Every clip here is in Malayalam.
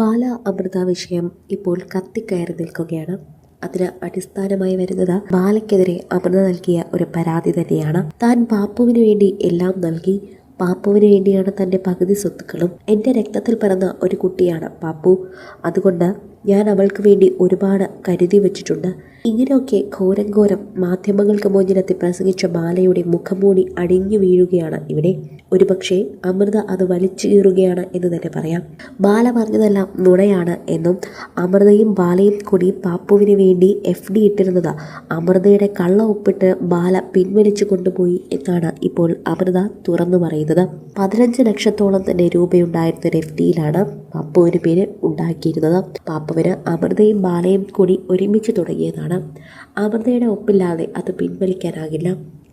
ബാല അമൃത വിഷയം ഇപ്പോൾ കത്തിക്കയറി നിൽക്കുകയാണ്. അതിന് അടിസ്ഥാനമായി വരുന്നത് ബാലയ്ക്കെതിരെ അമൃത നൽകിയ ഒരു പരാതി തന്നെയാണ്. താൻ പാപ്പുവിന് വേണ്ടി എല്ലാം നൽകി പാപ്പുവിന് വേണ്ടിയാണ് തന്റെ പകുതി സ്വത്തുക്കളും എന്റെ രക്തത്തിൽ പിറന്ന ഒരു കുട്ടിയാണ് പാപ്പു. അതുകൊണ്ട് ഞാൻ അവൾക്ക് വേണ്ടി ഒരുപാട് കരുതി വെച്ചിട്ടുണ്ട്. ഇങ്ങനെയൊക്കെ ഘോരം ഘോരം മാധ്യമങ്ങൾക്ക് മുന്നിലെത്തി പ്രസംഗിച്ച ബാലയുടെ മുഖംമൂടി അടിഞ്ഞു വീഴുകയാണ് ഇവിടെ. ഒരുപക്ഷെ അമൃത അത് വലിച്ചു കീറുകയാണ് എന്ന് തന്നെ പറയാം. ബാല പറഞ്ഞതെല്ലാം നുണയാണ് എന്നും അമൃതയും ബാലയും കൂടി പാപ്പുവിന് വേണ്ടി എഫ് ഡി ഇട്ടിരുന്നത് അമൃതയുടെ കള്ള ഒപ്പിട്ട് ബാല പിൻവലിച്ചു കൊണ്ടുപോയി എന്നാണ് ഇപ്പോൾ അമൃത തുറന്നു പറയുന്നത്. പതിനഞ്ച് ലക്ഷത്തോളം തന്നെ രൂപയുണ്ടായിരുന്ന ഒരു എഫ് ഡിയിലാണ് പാപ്പുവിന് പേര് ഉണ്ടാക്കിയിരുന്നത്. പാപ്പുവിന് അമൃതയും ബാലയും കൂടി ഒരുമിച്ച് തുടങ്ങിയതാണ്. അമൃതയുടെ ഒപ്പില്ലാതെ അത് പിൻവലിക്കാനാകില്ല.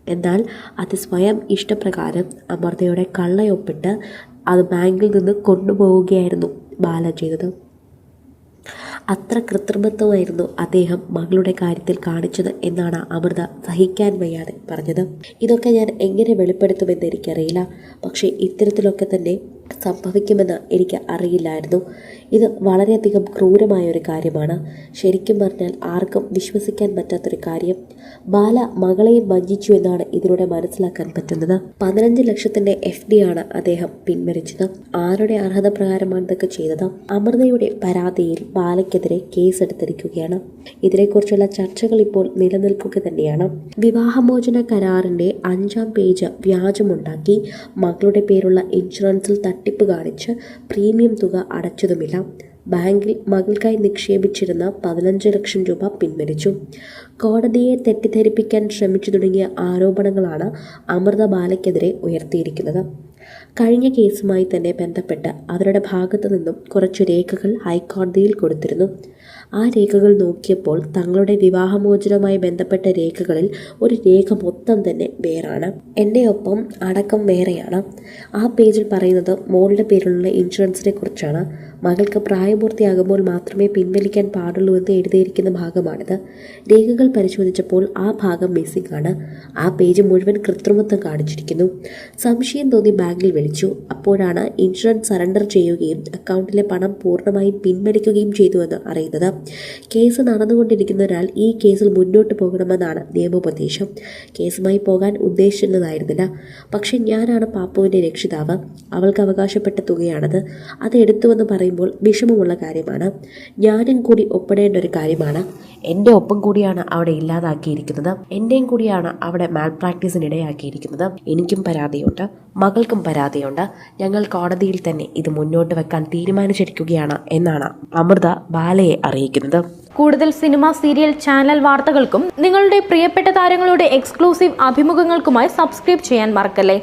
എന്നാൽ അത് സ്വയം ഇഷ്ടപ്രകാരം അമൃതയുടെ കള്ളയൊപ്പിട്ട് അത് ബാങ്കിൽ നിന്ന് കൊണ്ടുപോവുകയായിരുന്നു ബാല ചെയ്തത്. അത്ര കൃത്രിമത്വമായിരുന്നു അദ്ദേഹം മകളുടെ കാര്യത്തിൽ കാണിച്ചത് എന്നാണ് അമൃത സഹിക്കാൻ വയ്യാതെ പറഞ്ഞത്. ഇതൊക്കെ ഞാൻ എങ്ങനെ വെളിപ്പെടുത്തുമെന്ന് എനിക്കറിയില്ല. പക്ഷേ ഇത്തരത്തിലൊക്കെ തന്നെ സംഭവിക്കുമെന്ന് എനിക്ക് അറിയില്ലായിരുന്നു. ഇത് വളരെയധികം ക്രൂരമായ ഒരു കാര്യമാണ്. ശരിക്കും പറഞ്ഞാൽ ആർക്കും വിശ്വസിക്കാൻ പറ്റാത്തൊരു കാര്യം. ബാല മകളെയും വഞ്ചിച്ചു എന്നാണ് ഇതിലൂടെ മനസ്സിലാക്കാൻ പറ്റുന്നത്. പതിനഞ്ച് ലക്ഷത്തിന്റെ എഫ് ഡി ആണ് അദ്ദേഹം പിൻവലിച്ചത്. ആരുടെ അർഹത പ്രകാരമാണ് ഇതൊക്കെ ചെയ്തത്? അമൃതയുടെ പരാതിയിൽ ബാലയ്ക്കെതിരെ കേസെടുത്തിരിക്കുകയാണ്. ഇതിനെക്കുറിച്ചുള്ള ചർച്ചകൾ ഇപ്പോൾ നിലനിൽക്കുക തന്നെയാണ്. വിവാഹമോചന കരാറിന്റെ അഞ്ചാം പേജ് വ്യാജമുണ്ടാക്കി മകളുടെ പേരുള്ള ഇൻഷുറൻസിൽ തട്ടിപ്പ് കാണിച്ച് പ്രീമിയം തുക അടച്ചതുമില്ല. ബാങ്കിൽ മകൾക്കായി നിക്ഷേപിച്ചിരുന്ന പതിനഞ്ച് ലക്ഷം രൂപ പിൻവലിച്ചു. കോടതിയെ തെറ്റിദ്ധരിപ്പിക്കാൻ ശ്രമിച്ചു തുടങ്ങിയ ആരോപണങ്ങളാണ് അമൃത ബാലയ്ക്കെതിരെ ഉയർത്തിയിരിക്കുന്നത്. കഴിഞ്ഞ കേസുമായി തന്നെ ബന്ധപ്പെട്ട് അവരുടെ ഭാഗത്തു നിന്നും കുറച്ച് രേഖകൾ ഹൈക്കോടതിയിൽ കൊടുത്തിരുന്നു. ആ രേഖകൾ നോക്കിയപ്പോൾ തങ്ങളുടെ വിവാഹമോചനവുമായി ബന്ധപ്പെട്ട രേഖകളിൽ ഒരു രേഖ മൊത്തം തന്നെ വേറാണ്. എന്റെ ഒപ്പം അടക്കം വേറെയാണ്. ആ പേജിൽ പറയുന്നത് മോളുടെ പേരിലുള്ള ഇൻഷുറൻസിനെ കുറിച്ചാണ്. മകൾക്ക് പ്രായപൂർത്തിയാകുമ്പോൾ മാത്രമേ പിൻവലിക്കാൻ പാടുള്ളൂ എന്ന് എഴുതിയിരിക്കുന്ന ഭാഗമാണിത്. രേഖകൾ പരിശോധിച്ചപ്പോൾ ആ ഭാഗം മിസ്സിംഗ് ആണ്. ആ പേജ് മുഴുവൻ കൃത്രിമത്വം കാണിച്ചിരിക്കുന്നു. സംശയം തോന്നി ബാങ്കിൽ വിളിച്ചു. അപ്പോഴാണ് ഇൻഷുറൻസ് സറണ്ടർ ചെയ്യുകയും അക്കൗണ്ടിലെ പണം പൂർണമായും പിൻവലിക്കുകയും ചെയ്തുവെന്ന് അറിയുന്നത്. കേസ് നടന്നുകൊണ്ടിരിക്കുന്ന ഒരാൾ ഈ കേസിൽ മുന്നോട്ട് പോകണമെന്നാണ് നിയമോപദേശം. കേസുമായി പോകാൻ ഉദ്ദേശിച്ചിരുന്നതായിരുന്നില്ല പക്ഷെ ഞാനാണ് പാപ്പുവിന്റെ രക്ഷിതാവ്. അവൾക്ക് അവകാശപ്പെട്ട തുകയാണത്. അത് എടുത്തുവെന്ന് പറയുമ്പോൾ വിഷമമുള്ള കാര്യമാണ്. ഞാനും കൂടി ഒപ്പിടേണ്ട ഒരു കാര്യമാണ്. എന്റെ ഒപ്പം കൂടിയാണ് അവിടെ ഇല്ലാതാക്കിയിരിക്കുന്നത്. എന്റെയും കൂടിയാണ് അവിടെ മാൽ പ്രാക്ടീസിന് ഇടയാക്കിയിരിക്കുന്നത് എനിക്കും പരാതിയുണ്ട്. മകൾക്കും പരാതിയുണ്ട് ഞങ്ങൾ കോടതിയിൽ തന്നെ ഇത് മുന്നോട്ട് വെക്കാൻ തീരുമാനിച്ചിരിക്കുകയാണ് എന്നാണ് അമൃത ബാലയെ അറിയിക്കുന്നത്. കൂടുതൽ സിനിമ സീരിയൽ ചാനൽ വാർത്തകൾക്കും നിങ്ങളുടെ പ്രിയപ്പെട്ട താരങ്ങളുടെ എക്സ്ക്ലൂസീവ് അഭിമുഖങ്ങൾക്കുമായി സബ്സ്ക്രൈബ് ചെയ്യാൻ മറക്കല്ലേ?